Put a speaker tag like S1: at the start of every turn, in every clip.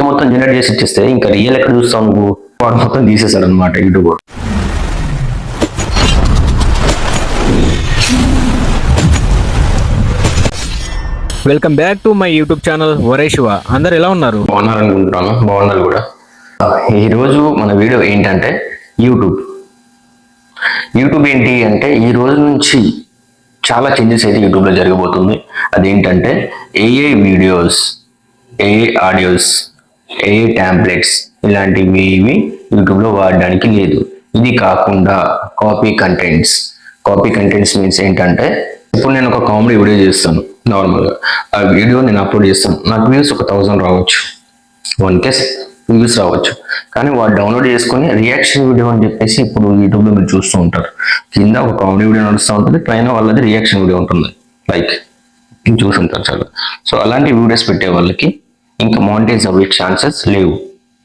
S1: ఏ మొత్తం జనరేట్ చేసి ఇచ్చేస్తే ఇంకా రియల్ ఎక్కడ చూస్తావు నువ్వు వాడు మొత్తం తీసేస్తాడు అనమాట యూట్యూబ్ వాడు.
S2: Welcome back to my YouTube channel వరే శివ అందరు ఎలా ఉన్నారు?
S1: బాగున్నారు అనుకుంటున్నాను బాగున్నారు కూడా. ఈ రోజు మన వీడియో ఏంటంటే యూట్యూబ్ యూట్యూబ్ ఏంటి అంటే ఈ రోజు నుంచి చాలా చేంజెస్ అయితే యూట్యూబ్లో జరగబోతుంది. అదేంటంటే ఏఏ వీడియోస్ ఏఏ ఆడియోస్ ఏ ట్యాంప్లెట్స్ ఇలాంటివి ఇవి యూట్యూబ్లో వాడడానికి లేదు. ఇది కాకుండా copy contents copy contents means ఏంటంటే ఇప్పుడు నేను ఒక కామెడీ వీడియో చేస్తాను నార్మల్గా ఆ వీడియో నేను అప్లోడ్ చేస్తాను. నాకు వ్యూస్ ఒక థౌజండ్ రావచ్చు. వన్ కేస్ వ్యూస్ రావచ్చు. కానీ వాడు డౌన్లోడ్ చేసుకొని రియాక్షన్ వీడియో అని చెప్పేసి ఇప్పుడు యూట్యూబ్లో మీరు చూస్తూ ఉంటారు. కింద ఒక కామెడీ వీడియో నడుస్తూ ఉంటుంది పైన వాళ్ళది రియాక్షన్ వీడియో ఉంటుంది. లైక్ చూసుంటారు చాలా. సో అలాంటి వీడియోస్ పెట్టే వాళ్ళకి ఇంకా మానిటైజ్ అవ్వే ఛాన్సెస్ లేవు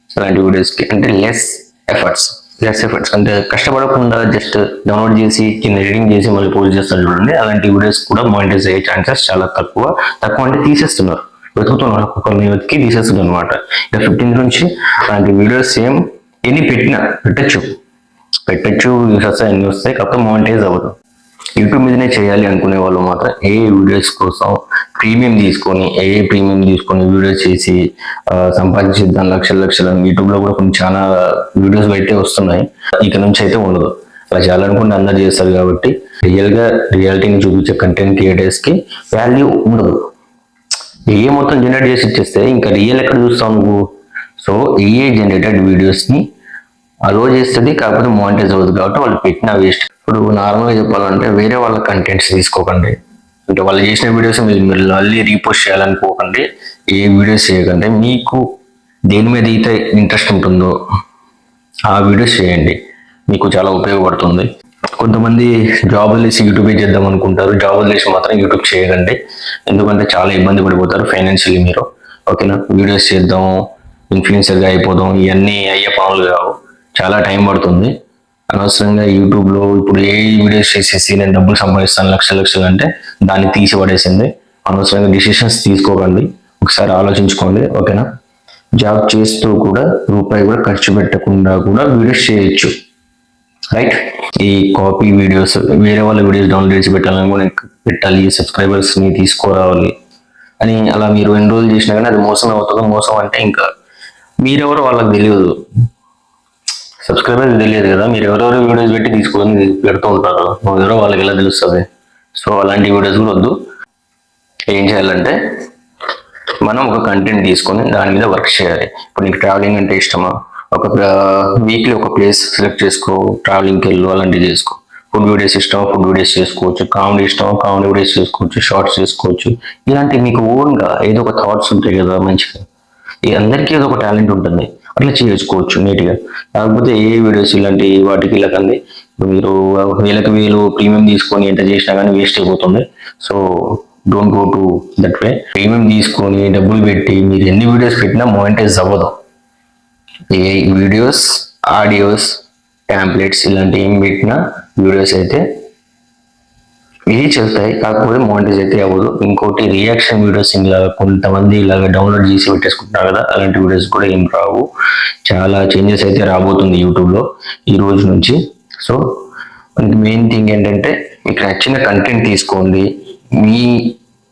S1: అలాంటి వీడియోస్కి అంటే లెస్ ఎఫర్ట్స్ లెస్ ఎఫర్ట్స్ అంటే కష్టపడకుండా జస్ట్ డౌన్లోడ్ చేసి కింద ఎడిటింగ్ చేసి మళ్ళీ పోస్ట్ చేస్తారు చూడండి. అలాంటి వీడియోస్ కూడా మానిటైజ్ అయ్యే ఛాన్సెస్ చాలా తక్కువ. తక్కువ అంటే తీసేస్తున్నారు. వెతుకుతున్నారు కొన్ని వెతికి తీసేస్తున్నారు అనమాట ఇక ఫిఫ్టీన్త్ నుంచి అలాంటి వీడియోస్ సేమ్ ఎన్ని పెట్టినా పెట్టచ్చు. పెట్టచ్చు వ్యూస్ వస్తాయి ఎన్ని వస్తాయి. కాకపోతే మానిటైజ్ అవ్వదు. యూట్యూబ్ మీదనే చేయాలి అనుకునే వాళ్ళు మాత్రం ఏ వీడియోస్ కోసం ప్రీమియం తీసుకొని ఏ ప్రీమియం తీసుకొని వీడియోస్ చేసి సంపాదించి దాని లక్షల లక్షలు యూట్యూబ్లో కూడా కొన్ని చాలా వీడియోస్ అయితే వస్తున్నాయి. ఇక నుంచి అయితే ఉండదు. అలా చేయాలనుకుంటే అందరు చేస్తారు కాబట్టి రియల్గా రియాలిటీని చూపించే కంటెంట్ క్రియేటర్స్కి వాల్యూ ఉండదు. ఏ మొత్తం జనరేట్ చేసి ఇచ్చేస్తే ఇంకా రియల్ ఎక్కడ చూస్తావు నువ్వు? సో ఏ జనరేటెడ్ వీడియోస్ని అలో చేస్తుంది కాకపోతే మానిటైజ్ అవ్వదు కాబట్టి వాళ్ళు పెట్టిన వేస్ట్ ఇప్పుడు నార్మల్గా చెప్పాలంటే వేరే వాళ్ళ కంటెంట్స్ తీసుకోకండి. అంటే వాళ్ళు చేసిన వీడియోస్ మీరు మీరు మళ్ళీ రీపోస్ట్ చేయాలనుకోకండి. ఏ వీడియోస్ చేయకండి. మీకు దేని మీద అయితే ఇంట్రెస్ట్ ఉంటుందో ఆ వీడియోస్ చేయండి. మీకు చాలా ఉపయోగపడుతుంది. కొంతమంది జాబులు చేసి యూట్యూబ్ చేద్దాం అనుకుంటారు. జాబులు చేసి మాత్రం యూట్యూబ్ చేయకండి. ఎందుకంటే చాలా ఇబ్బంది పడిపోతారు ఫైనాన్షియల్లీ మీరు. ఓకేనా వీడియోస్ చేద్దాం ఇన్ఫ్లుయెన్సర్గా అయిపోదాం ఇవన్నీ అయ్యే పనులు కావు. చాలా టైం పడుతుంది. అనవసరంగా యూట్యూబ్లో ఇప్పుడు ఏ వీడియోస్ చేసేసి నేను డబ్బులు సంపాదిస్తాను లక్ష లక్షలు అంటే దాన్ని తీసి పడేసింది అనవసరంగా డిసిషన్స్ తీసుకోకండి. ఒకసారి ఆలోచించుకోండి ఓకేనా? జాబ్ చేస్తూ కూడా రూపాయి కూడా ఖర్చు పెట్టకుండా కూడా వీడియోస్ చేయొచ్చు. రైట్ ఈ కాపీ వీడియోస్ వేరే వాళ్ళ వీడియోస్ డౌన్లోడ్ చేసి పెట్టాలని కూడా పెట్టాలి. సబ్స్క్రైబర్స్ని తీసుకురావాలి అని అలా మీరు ఎన్రోల్ చేసినా కానీ అది మోసం అవుతుందో మోసం అంటే ఇంకా మీరెవరో వాళ్ళకి తెలియదు. సబ్స్క్రైబర్ తెలియదు కదా మీరు ఎవరెవరో వీడియోస్ పెట్టి తీసుకొని పెడుతూ ఉంటారు. ఎవరో వాళ్ళకి ఎలా తెలుస్తుంది? సో అలాంటి వీడియోస్ కూడా వద్దు. ఏం చేయాలంటే మనం ఒక కంటెంట్ తీసుకొని దాని మీద వర్క్ చేయాలి. ఇప్పుడు నీకు ట్రావెలింగ్ అంటే ఇష్టమా? ఒక వీక్లీ ఒక ప్లేస్ సెలెక్ట్ చేసుకో ట్రావెలింగ్కి వెళ్ళు అలాంటివి చేసుకో. ఫుడ్ వీడియోస్ ఇష్టం ఫుడ్ వీడియోస్ చేసుకోవచ్చు. కామెడీ ఇష్టం కామెడీ వీడియోస్ చేసుకోవచ్చు. షార్ట్స్ చేసుకోవచ్చు. ఇలాంటి మీకు ఓన్గా ఏదో ఒక థాట్స్ ఉంటాయి కదా మంచిగా. ఈ అందరికీ ఏదో ఒక టాలెంట్ ఉంటుంది. అట్లా చేసుకోవచ్చు నీట్గా కాకపోతే ఏ వీడియోస్ ఇలాంటి వాటికి ఇలాకంది మీరు వేలకు వేలు ప్రీమియం తీసుకొని ఎంత చేసినా కానీ వేస్ట్ అయిపోతుంది. So don't go to that way premium తీసుకొని డబ్బులు పెట్టి మీరు ఎన్ని వీడియోస్ పెట్టినా మోనిటైజ్ అవ్వదు. ఏ వీడియోస్ ఆడియోస్ ట్యాంప్లెట్స్ ఇలాంటి ఏం పెట్టినా వీడియోస్ అయితే ఇవి చేస్తాయి కాకపోతే మోనిటైజ్ అయితే అవ్వదు. ఇంకోటి రియాక్షన్ వీడియోస్ ఇలాగా కొంతమంది ఇలాగ డౌన్లోడ్ చేసి పెట్టేసుకుంటున్నారు కదా అలాంటి వీడియోస్ కూడా ఏం రావు. చాలా చేంజెస్ అయితే రాబోతుంది యూట్యూబ్లో ఈ రోజు నుంచి. సో మనకి మెయిన్ థింగ్ ఏంటంటే మీకు నచ్చిన కంటెంట్ తీసుకోండి. మీ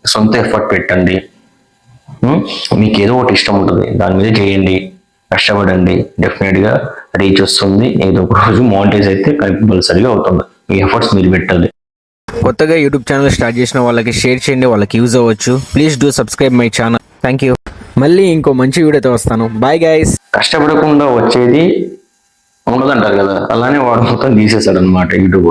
S1: సొంత ఎఫర్ట్ పెట్టండి. Hmm? మీకు ఏదో ఒకటి ఇష్టం ఉంటుంది. దాని మీద చేయండి. కష్టపడండి. డెఫినెట్గా రీచ్ వస్తుంది. ఏదో ఒక రోజు మోనిటైజ్ అయితే కంపల్సరీగా అవుతుంది. మీ ఎఫర్ట్స్ మీరు పెట్టాలి
S2: కొత్తగా యూట్యూబ్ ఛానల్ స్టార్ట్ చేసిన వాళ్ళకి షేర్ చేయండి వాళ్ళకి యూజ్ అవ్వచ్చు. Please do subscribe my channel thank you మళ్ళీ ఇంకో మంచి వీడియోతో వస్తాను. బాయ్ గైస్
S1: కష్టపడకుండా వచ్చేది ఉండదంటారు కదా అలానే వాడు మొత్తం తీసేశాడు అనమాట యూట్యూబ్